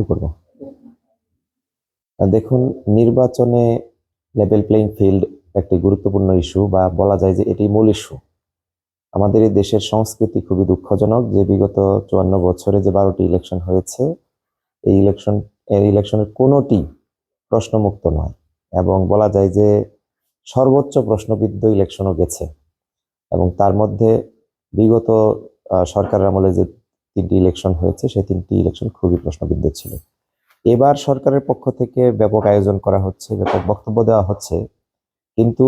শুরু করব। দেখুন, নির্বাচনে লেভেল প্লেইং ফিল্ড একটি গুরুত্বপূর্ণ ইস্যু বা বলা যায় যে এটি মূল ইস্যু আমাদের এই দেশের সংস্কৃতি খুবই দুঃখজনক যে বিগত চুয়ান্ন বছরে যে বারোটি ইলেকশন হয়েছে, এই ইলেকশন এই ইলেকশনের কোনোটি প্রশ্নমুক্ত নয় এবং বলা যায় যে সর্বোচ্চ প্রশ্নবিদ্ধ ইলেকশনও গেছে এবং তার মধ্যে বিগত সরকারের আমলে যে তিনটি ইলেকশন হয়েছে, সেই তিনটি ইলেকশন খুবই প্রশ্নবিদ্ধ ছিল। এবার সরকারের পক্ষ থেকে ব্যাপক আয়োজন করা হচ্ছে, ব্যাপক বক্তব্য দেওয়া হচ্ছে, কিন্তু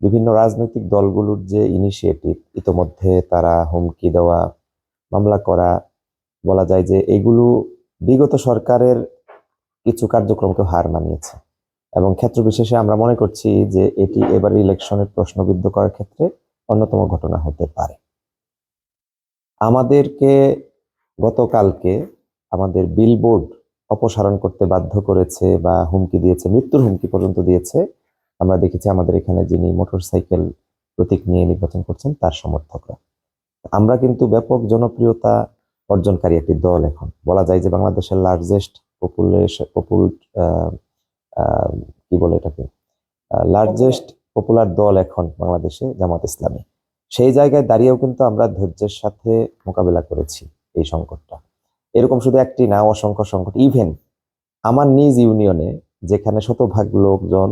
বিভিন্ন রাজনৈতিক দলগুলোর যে ইনিশিয়েটিভ ইতোমধ্যে তারা হুমকি দেওয়া, মামলা করা, বলা যায় যে এগুলো বিগত সরকারের কিছু কার্যক্রমকে হার মানিয়েছে। এবং ক্ষেত্র বিশেষে আমরা মনে করছি যে এটি এবার ইলেকশনের প্রশ্নবিদ্ধ করার ক্ষেত্রে অন্যতম ঘটনা হতে পারে। আমাদেরকে গতকালকে আমাদের বিলবোর্ড অপসারণ করতে বাধ্য করেছে বা হুমকি দিয়েছে, মৃত্যুর হুমকি পর্যন্ত দিয়েছে। আমরা দেখেছি আমাদের এখানে যিনি মোটরসাইকেল প্রতীক নিয়ে নির্বাচন করছেন, তার সমর্থকরা। আমরা কিন্তু ব্যাপক জনপ্রিয়তা অর্জনকারী একটি দল এখন। বলা যায় যে বাংলাদেশের লার্জেস্ট পপুলেশন পপুল কি বলে এটাকে? লার্জেস্ট পপুলার দল এখন বাংলাদেশে জামাত ইসলামী। সেই জায়গায় দাঁড়িয়েও কিন্তু আমরা ধৈর্যের সাথে মোকাবেলা করেছি এই সংকটটা। এরকম শুধু একটি না, অসংখ্য সংকট। ইভেন আমার নিজ ইউনিয়নে যেখানে শতভাগ লোকজন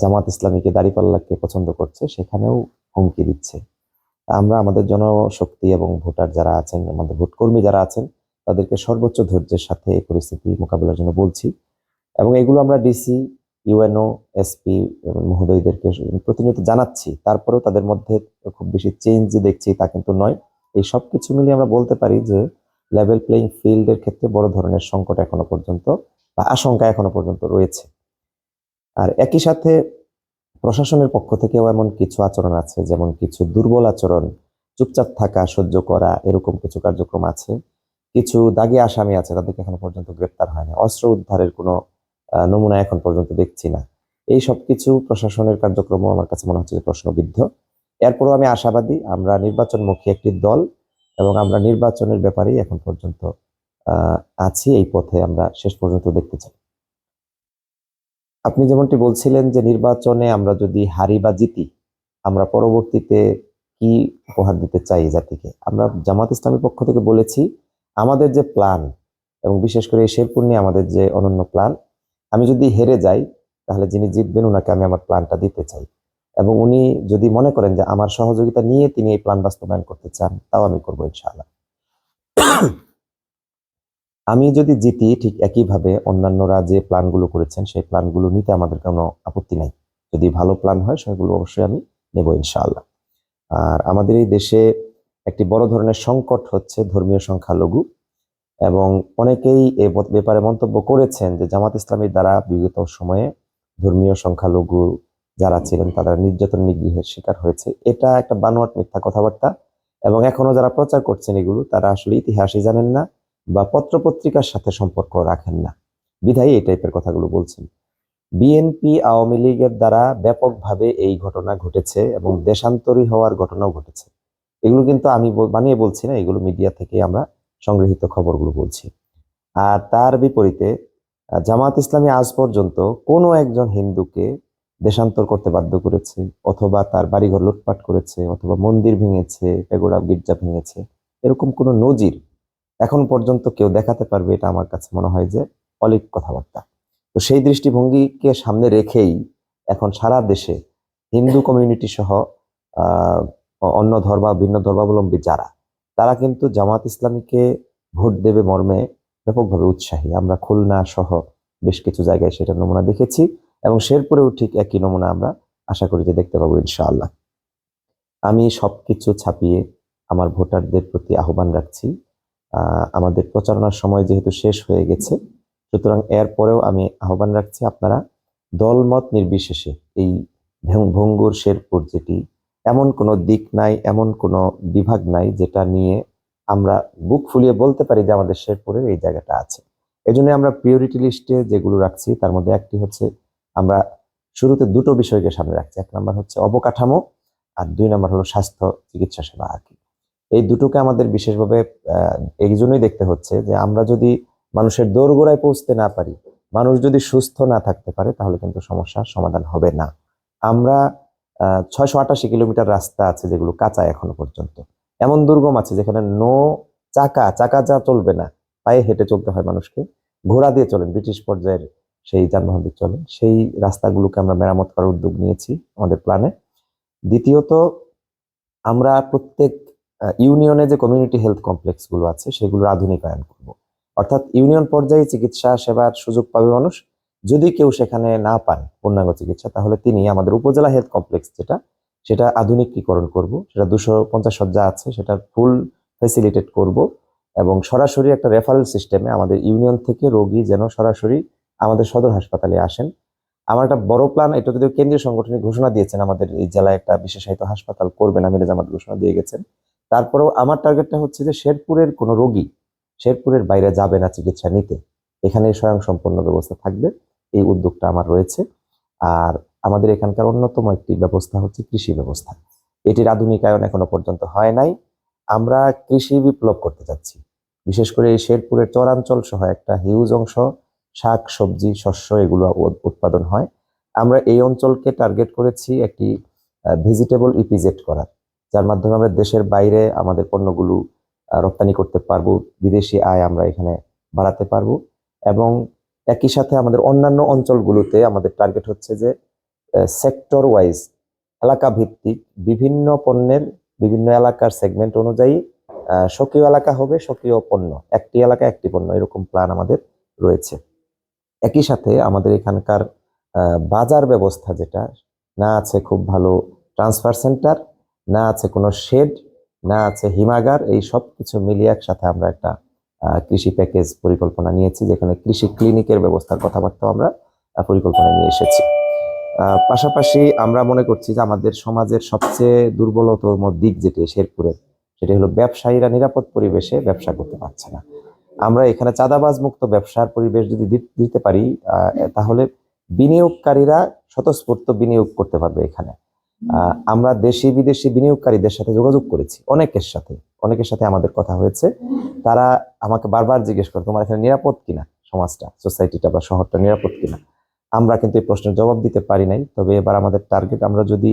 জামাত ইসলামীকে, দাঁড়িপাল্লাকে পছন্দ করছে, সেখানেও হুমকি দিচ্ছে। আমরা আমাদের জনশক্তি এবং ভোটার যারা আছেন, আমাদের ভোটকর্মী যারা আছেন, তাদেরকে সর্বোচ্চ ধৈর্যের সাথে এই পরিস্থিতি মোকাবিলার জন্য বলছি। এবং এগুলো আমরা ডিসি ইউএনও, এসপি মহোদয়দেরকে প্রতিনিয়ত জানাচ্ছি। তারপরেও তাদের মধ্যে খুব বেশি চেঞ্জ যে দেখছি তা কিন্তু নয়। এই সব কিছু মিলিয়ে আমরা বলতে পারি যে লেভেল প্লেইং ফিল্ডের ক্ষেত্রে বড় ধরনের সংকট এখনও পর্যন্ত বা আশঙ্কা এখনও পর্যন্ত রয়েছে। আর একই সাথে প্রশাসনের পক্ষ থেকেও এমন কিছু আচরণ আছে, যেমন কিছু দুর্বল আচরণ, চুপচাপ থাকা, সহ্য করা, এরকম কিছু কার্যক্রম আছে। কিছু দাগি আসামি আছে, তাদেরকে এখনও পর্যন্ত গ্রেপ্তার হয়নি। অস্ত্র উদ্ধারের কোনো নমুনা এখন পর্যন্ত দেখছি না। এই সব কিছু প্রশাসনের কার্যক্রমও আমার কাছে মনে হচ্ছে যে প্রশ্নবিদ্ধ। এরপরও আমি আশাবাদী আমরা নির্বাচনমুখী একটি দল এবং আমরা নির্বাচনের ব্যাপারেই এখন পর্যন্ত আছি, এই পথে আমরা শেষ পর্যন্ত দেখতে চাই। আপনি যেমনটি বলছিলেন যে নির্বাচনে আমরা যদি হারি বা জিতি, আমরা পরবর্তীতে কি উপহার দিতে চাই জাতিকে? আমরা জামাত ইসলামের পক্ষ থেকে বলেছি, আমাদের যে প্ল্যান এবং বিশেষ করে এই শেরপুর নিয়ে আমাদের যে অনন্য প্ল্যান আমি যদি হেরে যাই, তাহলে যিনি জিতবেন ওনাকে আমি আমার প্ল্যানটা দিতে চাই। এবং উনি যদি মনে করেন যে আমার সহযোগিতা নিয়ে তিনি এই প্ল্যান বাস্তবায়ন করতে চান, তাও আমি করব ইনশাআল্লাহ। আমি যদি জিতি, ঠিক একইভাবে অন্যান্যরা যে প্ল্যানগুলো করেছেন, সেই প্ল্যানগুলো নিতে আমাদের কোনো আপত্তি নাই। যদি ভালো প্ল্যান হয়, সেগুলো অবশ্যই আমি নেব ইনশাআল্লাহ। আর আমাদের এই দেশে একটি বড় ধরনের সংকট হচ্ছে ধর্মীয় সংখ্যালঘু। এবং অনেকেই এ ব্যাপারে মন্তব্য করেছেন যে জামাত ইসলামীর দ্বারা বিগত সময়ে ধর্মীয় সংখ্যালঘু যারা ছিলেন তারা নির্যাতন নিগৃহের শিকার হয়েছে। এটা একটা বানোয়াট মিথ্যা কথাবার্তা এবং এখনও যারা প্রচার করছেন এগুলো তারা আসলে ইতিহাসই জানেন না বা পত্রপত্রিকার সাথে সম্পর্ক রাখেন না। বিধায়ী এই টাইপের কথাগুলো বলছেন। বিএনপি আওয়ামী লীগের দ্বারা ব্যাপকভাবে এই ঘটনা ঘটেছে এবং দেশান্তরী হওয়ার ঘটনাও ঘটেছে। এগুলো কিন্তু আমি বানিয়ে বলছি না, এগুলো মিডিয়া থেকে আমরা সংগৃহীত খবরগুলো বলছি। আর তার বিপরীতে জামাত ইসলামী আজ পর্যন্ত কোনো একজন হিন্দুকে দেশান্তর করতে বাধ্য করেছে অথবা তার বাড়িঘর লুটপাট করেছে অথবা মন্দির ভেঙেছে, পেগোড়া গির্জা ভেঙেছে, এরকম কোনো নজির এখন পর্যন্ত কেউ দেখাতে পারবে এটা আমার কাছে মনে হয় যে অলিক কথাবার্তা। তো সেই দৃষ্টিভঙ্গিকে সামনে রেখেই এখন সারা দেশে হিন্দু কমিউনিটি সহ অন্য ধর্মা, ভিন্ন ধর্মাবলম্বী যারা তারা কিন্তু জামাত ইসলামীকে ভোট দেবে মর্মে ব্যাপকভাবে উৎসাহী। আমরা খুলনা সহ বেশ কিছু জায়গায় সেটা নমুনা দেখেছি এবং শেরপুরেও ঠিক একই নমুনা আমরা আশা করি যে দেখতে পাবো ইনশাআল্লাহ। আমি সবকিছু ছাপিয়ে আমার ভোটারদের প্রতি আহ্বান রাখছি। আমাদের প্রচারণার সময় যেহেতু শেষ হয়ে গেছে, সুতরাং এরপরেও আমি আহ্বান রাখছি আপনারা দলমত নির্বিশেষে এই ভঙ্গুর শেরপুর যেটি এমন কোনো দিক নাই, এমন কোনো বিভাগ নাই যেটা নিয়ে আমরা বুক ফুলিয়ে বলতে পারি যে আমাদের শেরপুরের এই জায়গাটা আছে। এই জন্য আমরা প্রিয়োরিটি লিস্টে যেগুলো রাখছি, তার মধ্যে একটি হচ্ছে আমরা শুরুতে দুটো বিষয়কে সামনে রাখছি। এক নম্বর হচ্ছে অবকাঠামো আর দুই নম্বর হলো স্বাস্থ্য চিকিৎসা সেবা আর কি। এই দুটোকে আমাদের বিশেষভাবে এই জন্যই দেখতে হচ্ছে যে আমরা যদি মানুষের দোরগোড়ায় পৌঁছতে না পারি, মানুষ যদি সুস্থ না থাকতে পারে, তাহলে কিন্তু সমস্যার সমাধান হবে না। আমরা ছয়শো আটাশি কিলোমিটার রাস্তা আছে যেগুলো কাঁচা এখনও পর্যন্ত। এমন দুর্গম আছে যেখানে নো চাকা চাকা যা চলবে না, পায়ে হেঁটে চলতে হয় মানুষকে। ঘোড়া দিয়ে চলেন, ব্রিটিশ পর্যায়ের সেই যানবাহন দিয়ে চলেন। সেই রাস্তাগুলোকে আমরা মেরামত করার উদ্যোগ নিয়েছি আমাদের প্ল্যানে। দ্বিতীয়ত, আমরা প্রত্যেক ইউনিয়নে যে কমিউনিটি হেলথ কমপ্লেক্সগুলো আছে সেগুলোর আধুনিকায়ন করব। অর্থাৎ ইউনিয়ন পর্যায়ে চিকিৎসা, সেবার সুযোগ পাবে মানুষ। যদি কেউ সেখানে না পান পূর্ণাঙ্গ চিকিৎসা, তাহলে তিনি আমাদের উপজেলা হেলথ কমপ্লেক্স যেটা, সেটা আধুনিকীকরণ করব। সেটা দুশো পঞ্চাশ সজ্জা আছে, সেটা ফুল ফেসিলিটেট করব এবং সরাসরি একটা রেফারেল সিস্টেমে আমাদের ইউনিয়ন থেকে রোগী যেন সরাসরি আমাদের সদর হাসপাতালে আসেন। আমার একটা বড় প্ল্যান এটা যদি কেন্দ্রীয় সংগঠনে ঘোষণা দিয়েছেন, আমাদের এই জেলায় একটা বিশেষায়িত হাসপাতাল করবেন, আমির জামাত ঘোষণা দিয়ে গেছেন। তারপরেও আমার টার্গেটটা হচ্ছে যে শেরপুরের কোনো রোগী শেরপুরের বাইরে যাবে না চিকিৎসা নিতে। এখানে স্বয়ং সম্পন্ন ব্যবস্থা থাকবে। এই উদ্যোগটা আমার রয়েছে। আর আমাদের এখানকার অন্যতম একটি ব্যবস্থা হচ্ছে কৃষি ব্যবস্থা। এটির আধুনিকায়ন এখনও পর্যন্ত হয় নাই। আমরা কৃষি বিপ্লব করতে যাচ্ছি। বিশেষ করে এই শেরপুরের চরাঞ্চল সহ একটা হিউজ অংশ শাক, সবজি, শস্য এগুলো উৎপাদন হয়। আমরা এই অঞ্চলকে টার্গেট করেছি একটি ভেজিটেবল ইপিজেট করার। যার মাধ্যমে আমরা দেশের বাইরে আমাদের পণ্যগুলো রপ্তানি করতে পারব। বিদেশি আয় আমরা এখানে বাড়াতে পারব। এবং একই সাথে আমাদের অন্যান্য অঞ্চলগুলোতে আমাদের টার্গেট হচ্ছে যে সেক্টর ওয়াইজ এলাকা ভিত্তিক বিভিন্ন পণ্যের বিভিন্ন এলাকার সেগমেন্ট অনুযায়ী স্বকীয় এলাকা হবে স্বকীয় পণ্য। একটি এলাকা, একটি পণ্য, এরকম প্ল্যান আমাদের রয়েছে। একই সাথে আমাদের এখানকার বাজার ব্যবস্থা যেটা, না আছে খুব ভালো ট্রান্সফার সেন্টার না আছে কোনো শেড না আছে হিমাগার, এই সব কিছু মিলিয়ে একসাথে আমরা একটা কৃষি প্যাকেজ পরিকল্পনা নিয়েছি, যেখানে কৃষি ক্লিনিকের ব্যবস্থার কথাবার্তা আমরা পরিকল্পনা নিয়ে এসেছি। পাশাপাশি আমরা মনে করছি যে আমাদের সমাজের সবচেয়ে দুর্বলতম দিক যেটি শেরপুরের, সেটি হলো ব্যবসায়ীরা নিরাপদ পরিবেশে ব্যবসা করতে পারছে না। আমরা এখানে চাঁদাবাজ মুক্ত ব্যবসার পরিবেশ যদি দিতে পারি তাহলে বিনিয়োগকারীরা স্বতঃস্ফূর্ত বিনিয়োগ করতে পারবে এখানে। আমরা দেশি বিদেশি বিনিয়োগকারীদের সাথে যোগাযোগ করেছি, অনেকের সাথে। অনেকের সাথে আমাদের কথা হয়েছে। তারা আমাকে বারবার জিজ্ঞেস করে, তোমার এখানে নিরাপদ কিনা সমাজটা, সোসাইটিটা বা শহরটা নিরাপদ কিনা? আমরা কিন্তু এই প্রশ্নের জবাব দিতে পারি নাই, তবে এবার আমাদের টার্গেট আমরা যদি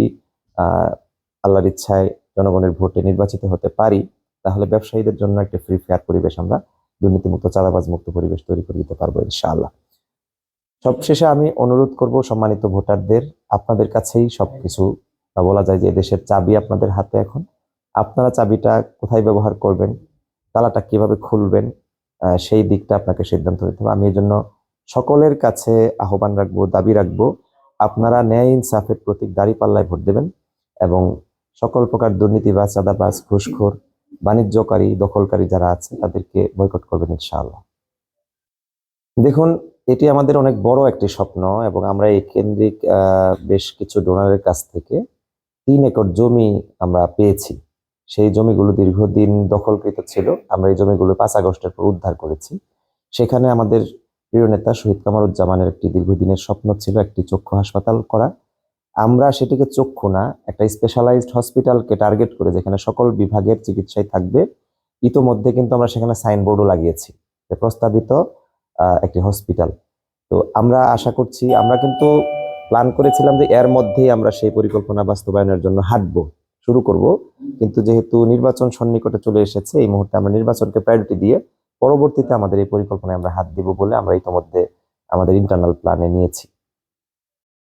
আল্লাহর ইচ্ছায় জনগণের ভোটে নির্বাচিত হতে পারি, তাহলে ব্যবসায়ীদের জন্য একটা ফ্রি ফেয়ার পরিবেশ আমরা দুর্নীতিমুক্ত চাঁদাবাজ মুক্ত পরিবেশ তৈরি করে দিতে পারব ইনশাআল্লাহ। সবশেষে আমি অনুরোধ করব সম্মানিত ভোটারদের, আপনাদের কাছেই সবকিছু বা বলা যায় যে দেশের চাবি আপনাদের হাতে এখন। আপনারা চাবিটা কোথায় ব্যবহার করবেন, তালাটা কীভাবে খুলবেন সেই দিকটা আপনাকে সিদ্ধান্ত নিতে হবে। আমি এই জন্য সকলের কাছে আহ্বান রাখব, দাবি রাখব, আপনারা ন্যায় ইনসাফের প্রতীক দাঁড়িপাল্লায় ভোট দেবেন এবং সকল প্রকার দুর্নীতিবাজ, চাঁদাবাজ, ঘুষখোর, বাণিজ্যকারী, দখলকারী যারা আছে, তাদেরকে বয়কট করবেন ইনশাআল্লাহ। দেখুন, এটি আমাদের অনেক বড় একটি স্বপ্ন এবং আমরা এই কেন্দ্রিক বেশ কিছু ডোনারের কাছ থেকে তিন একর জমি আমরা পেয়েছি। সেই জমিগুলো দীর্ঘদিন দখলকৃত ছিল। আমরা এই জমিগুলো পাঁচ আগস্টের পর উদ্ধার করেছি। সেখানে আমাদের প্রিয় নেতা শহীদ কামারুজ্জামানের একটি দীর্ঘদিনের স্বপ্ন ছিল একটি চক্ষু হাসপাতাল করা। আমরা সেটিকে চক্ষু না, একটা স্পেশালাইজড হসপিটালকে টার্গেট করে যেখানে সকল বিভাগের চিকিৎসায় থাকবে। ইতোমধ্যে কিন্তু আমরা সেখানে সাইনবোর্ডও লাগিয়েছি। প্রস্তাবিত একটি হসপিটাল তো আমরা আশা করছি, আমরা কিন্তু প্ল্যান করেছিলাম যে এর মধ্যেই আমরা সেই পরিকল্পনা বাস্তবায়নের জন্য হাঁটবো, শুরু করব। কিন্তু যেহেতু নির্বাচন সন্নিকটে চলে এসেছে, এই মুহূর্তে আমরা নির্বাচনকে প্রায়োরিটি দিয়ে পরবর্তীতে আমাদের এই পরিকল্পনায় আমরা হাত দিব বলে আমরা ইতিমধ্যে আমাদের ইন্টারনাল প্ল্যানে নিয়েছি।